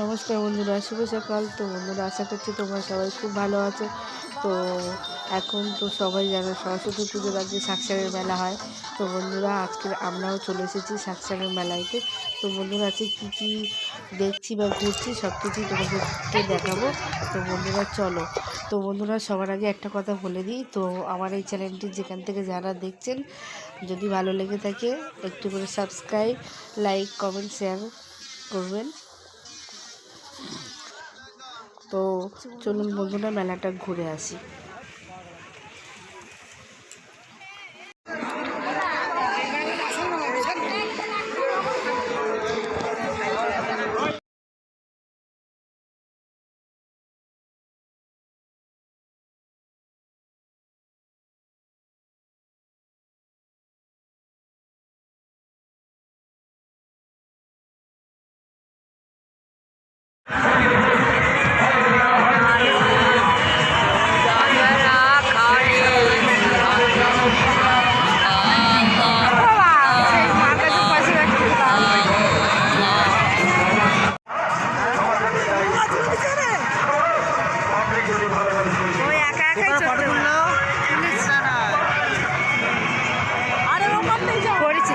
নমস্কার বন্ধুরা, শুভ সকাল। তো বন্ধুরা, আশা করছি তোমরা সবাই খুব ভালো আছো। তো এখন তো সবাই জানো, সরস্বতী পুজোর আগে সাকসারের মেলা হয়। তো বন্ধুরা, আজকে আমরাও চলে এসেছি সাকসারের মেলাইতে তো বন্ধুরা, আজকে কী কী দেখছি বা ঘুরছি সব কিছুই তোমাদেরকে দেখাবো। তো বন্ধুরা, চলো। তো বন্ধুরা, সবার আগে একটা কথা বলে দিই। তো আমার এই চ্যানেলটি যেখান থেকে যারা দেখছেন, যদি ভালো লেগে থাকে, একটু করে সাবস্ক্রাইব লাইক কমেন্ট শেয়ার করবেন। তো চলুন বন্ধুরা মেলাটা ঘুরে আসি। আরে ও করতেই যাও। করেছি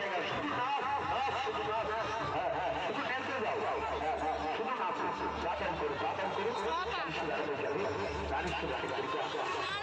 জায়গায় শুধু নাচ নাচ শুধু নাচ শুধু নেচে যাও শুধু নাচ করে করে রানী সুরানি রানী